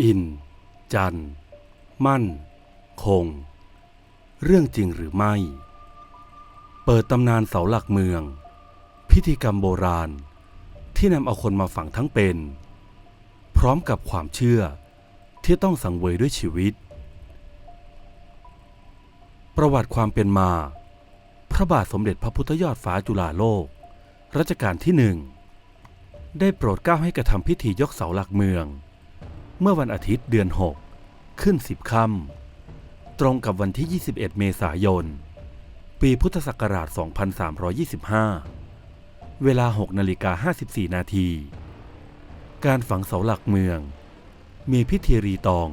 อิน จัน มั่น คง เรื่องจริงหรือไม่ เปิดตำนานเสาหลักเมือง พิธีกรรมโบราณ ที่นำเอาคนมาฝังทั้งเป็น พร้อมกับความเชื่อที่ต้องสังเวยด้วยชีวิต ประวัติความเป็นมา พระบาทสมเด็จพระพุทธยอดฟ้าจุฬาโลก รัชกาลที่หนึ่ง ได้โปรดเกล้าให้กระทำพิธียกเสาหลักเมือง เมื่อวันอาทิตย์เดือน 6 ขึ้น 10 ค่ำตรงกับวันที่ 21 เมษายน ปีพุทธศักราช 2325 เวลา 6 นาฬิกา 54 นาที การฝังเสาหลักเมือง มีพิธีรีตอง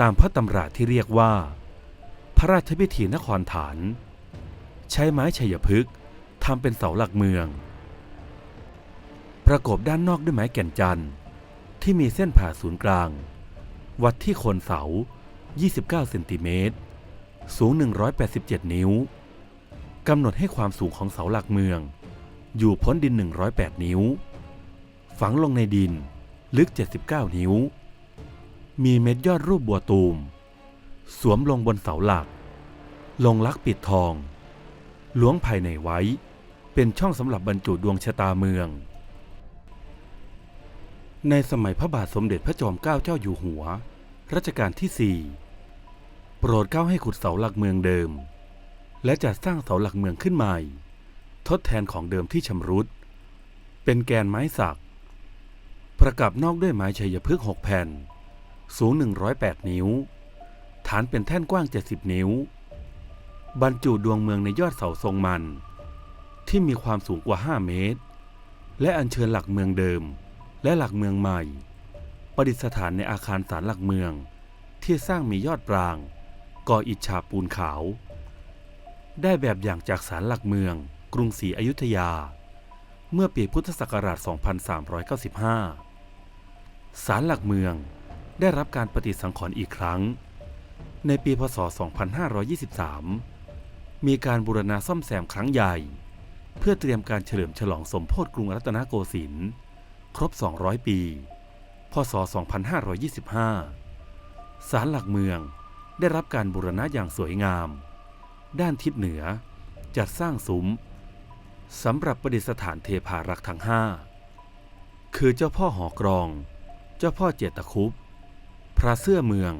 ตามพระตำราที่เรียกว่า พระราชพิธีนครฐาน ใช้ไม้ชัยพฤกษ์ทำเป็นเสาหลักเมือง ประกบด้านนอกด้วยไม้แก่นจันทร์ ที่มีเส้นผ่าศูนย์กลาง วัดที่โคนเสา 29 เซนติเมตร สูง 187 นิ้ว กำหนดให้ความสูงของเสาหลักเมือง อยู่พ้นดิน 108 นิ้ว ฝังลงในดินลึก 79 นิ้ว มีเม็ดยอดรูปบัวตูม สวมลงบนเสาหลัก ลงลักปิดทองล้วงภายในไว้ เป็นช่องสำหรับบรรจุดวงชะตาเมือง ในสมัยพระบาทสมเด็จพระจอมเกล้าเจ้าอยู่หัว รัชกาลที่สี่โปรดเกล้าให้ขุดเสาหลักเมืองเดิม และจัดสร้างเสาหลักเมืองขึ้นใหม่ ทดแทนของเดิมที่ชำรุด เป็นแกนไม้สัก ประกับนอกด้วยไม้ชัยพฤกษ์หกแผ่น สูง 108 นิ้ว ฐานเป็นแท่นกว้าง 70 นิ้ว บรรจุดวงเมืองในยอดเสาทรงมัน ที่มีความสูงกว่า 5 เมตร และอัญเชิญหลักเมืองเดิม และหลักเมืองใหม่ ประดิษฐานในอาคารศาลหลักเมือง ที่สร้างมียอดปราง ก่ออิฐฉาบปูนขาว ได้แบบอย่างจากศาลหลักเมือง กรุงศรีอยุธยา เมื่อปีพุทธศักราช 2395 ศาลหลักเมืองได้รับการปฏิสังขรณ์อีกครั้ง ในปีพศ 2523 มีการบูรณะซ่อมแซมครั้งใหญ่ เพื่อเตรียมการเฉลิมฉลองสมโภชกรุงรัตนโกสินทร์ ครบ 200 ปี พศ 2525 ศาลหลักเมืองได้รับการบูรณะอย่างสวยงาม ด้านทิศเหนือจัดสร้างซุ้มสำหรับประดิษฐานเทพารักษ์ทั้งห้า คือเจ้าพ่อหอกรอง เจ้าพ่อเจตคุป พระเสื้อเมือง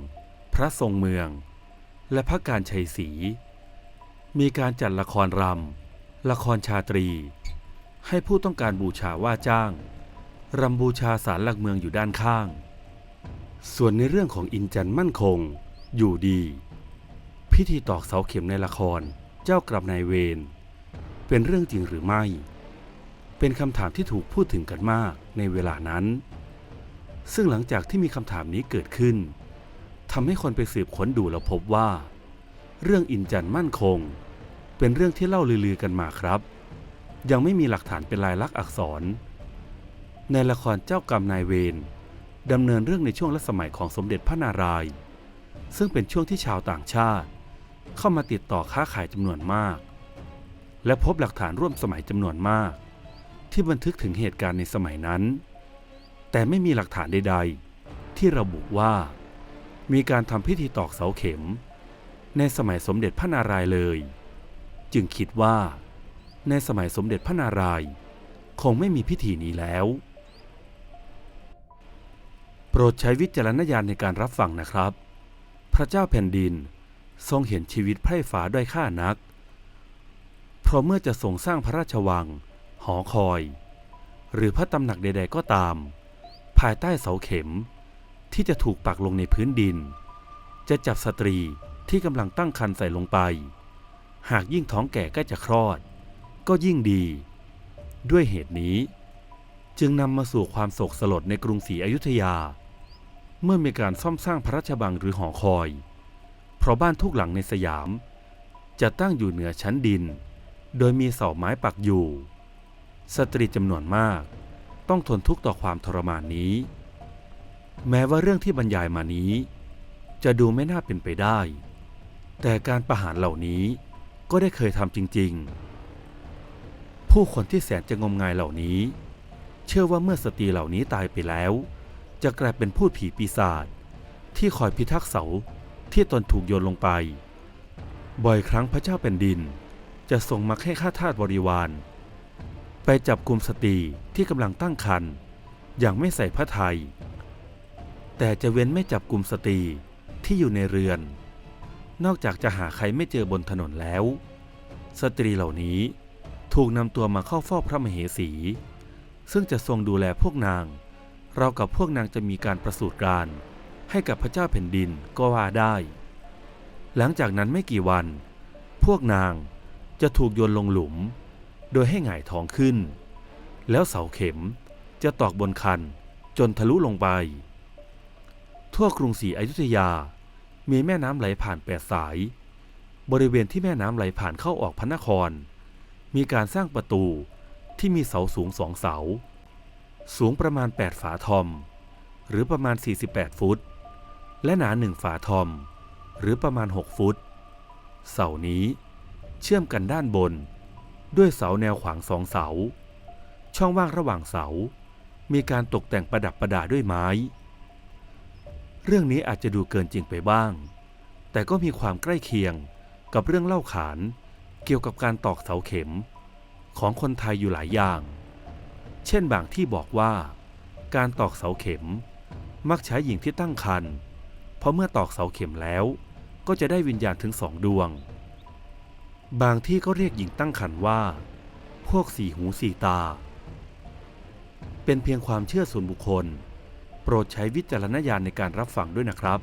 พระทรงเมือง และพระการชัยศรีมีการจัดละครรำละครชาตรี ให้ผู้ต้องการบูชาว่าจ้าง รำบูชาสารหลักเมืองอยู่ด้านข้าง ส่วนในเรื่องของอินจันมั่นคง อยู่ดี พิธีตอกเสาเข็มในละครเจ้ากลับนายเวรเป็นเรื่องจริงหรือไม่ เป็นคำถามที่ถูกพูดถึงกันมากในเวลานั้น ซึ่งหลังจากที่มีคำถามนี้เกิดขึ้นทำให้คนไปสืบค้นดูแล้วพบว่า เรื่องอินจันมั่นคง เป็นเรื่องที่เล่าลือๆกันมาครับ ยังไม่มีหลักฐานเป็นลายลักษณ์อักษร ในละครเจ้ากรรมนายเวรดำเนินเรื่องในช่วงรัชสมัยของสมเด็จพระนารายณ์ซึ่งเป็นช่วงที่ชาวต่างชาติ เข้ามาติดต่อค้าขายจำนวนมาก และพบหลักฐานร่วมสมัยจำนวนมาก ที่บันทึกถึงเหตุการณ์ในสมัยนั้น แต่ไม่มีหลักฐานใด ๆ ที่ระบุว่า มีการทำพิธีตอกเสาเข็ม ในสมัยสมเด็จพระนารายณ์เลย จึงคิดว่า ในสมัยสมเด็จพระนารายณ์คงไม่มีพิธีนี้แล้ว รดใช้วิจารณญาณในการรับฟังนะครับ พระเจ้าแผ่นดินทรงเห็นชีวิตไพร่ฟ้าด้วยค่านัก เพราะเมื่อจะทรงสร้างพระราชวัง หอคอย หรือพระตำหนักใด ๆ ก็ตาม ภายใต้เสาเข็ม ที่จะถูกปักลงในพื้นดิน จะจับสตรีที่กำลังตั้งครรภ์ใส่ลงไป หากยิ่งท้องแก่ใก็จะคลอด ก็ยิ่งดี ด้วยเหตุนี้ จึงนำมาสู่ความโศกสลดในกรุงศรีอยุธยา เมื่อมีการซ่อมสร้างพระราชบังหรือหอคอย เพราะบ้านทุกหลังในสยาม จะตั้งอยู่เหนือชั้นดิน โดยมีเสาไม้ปักอยู่ สตรีจำนวนมาก ต้องทนทุกข์ต่อความทรมานนี้ แม้ว่าเรื่องที่บรรยายมานี้ จะดูไม่น่าเป็นไปได้ แต่การประหารเหล่านี้ก็ได้เคยทำจริง ๆ ผู้คนที่แสนจะงมงายเหล่านี้ เชื่อว่าเมื่อสตรีเหล่านี้ตายไปแล้ว จะกลายเป็นพูดผีปีศาจที่คอยพิทักษ์เสาที่ตนถูกโยนลงไป บ่อยครั้งพระเจ้าเป็นดิน จะส่งมาให้ข้าทาสบริวาร ไปจับกลุ่มสตรีที่กำลังตั้งครรภ์อย่างไม่ใส่พระไทย แต่จะเว้นไม่จับกลุ่มสตรีที่อยู่ในเรือน นอกจากจะหาใครไม่เจอบนถนนแล้ว สตรีเหล่านี้ถูกนำตัวมาเข้าเฝ้าพระมเหสี ซึ่งจะทรงดูแลพวกนาง เรากับพวกนางจะมีการประสูติการ ให้กับพระเจ้าแผ่นดินก็ว่าได้ หลังจากนั้นไม่กี่วัน พวกนางจะถูกโยนลงหลุม โดยให้หงายท้องขึ้น แล้วเสาเข็มจะตอกบนคันจนทะลุลงไป ทั่วกรุงศรีอยุธยา มีแม่น้ำไหลผ่านแปดสาย บริเวณที่แม่น้ำไหลผ่านเข้าออกพระนคร มีการสร้างประตูที่มีเสาสูงสองเสา สูงประมาณ 8 ฝาทอม หรือประมาณ 48 ฟุต และหนาหนึ่งฝาทอม หรือประมาณ 6 ฟุต เสานี้เชื่อมกันด้านบน ด้วยเสาแนวขวางสองเสา ช่องว่างระหว่างเสา มีการตกแต่งประดับประดาด้วยไม้ เรื่องนี้อาจจะดูเกินจริงไปบ้าง แต่ก็มีความใกล้เคียงกับเรื่องเล่าขานเกี่ยวกับการตอกเสาเข็มของคนไทยอยู่หลายอย่าง เช่นบางที่บอกว่า การตอกเสาเข็ม มักใช้หญิงที่ตั้งครรภ์เพราะเมื่อตอกเสาเข็มแล้ว ก็จะได้วิญญาณถึงสองดวง บางที่ก็เรียกหญิงตั้งครรภ์ว่า พวกสีหูสีตา เป็นเพียงความเชื่อส่วนบุคคล โปรดใช้วิจารณญาณในการรับฟังด้วยนะครับ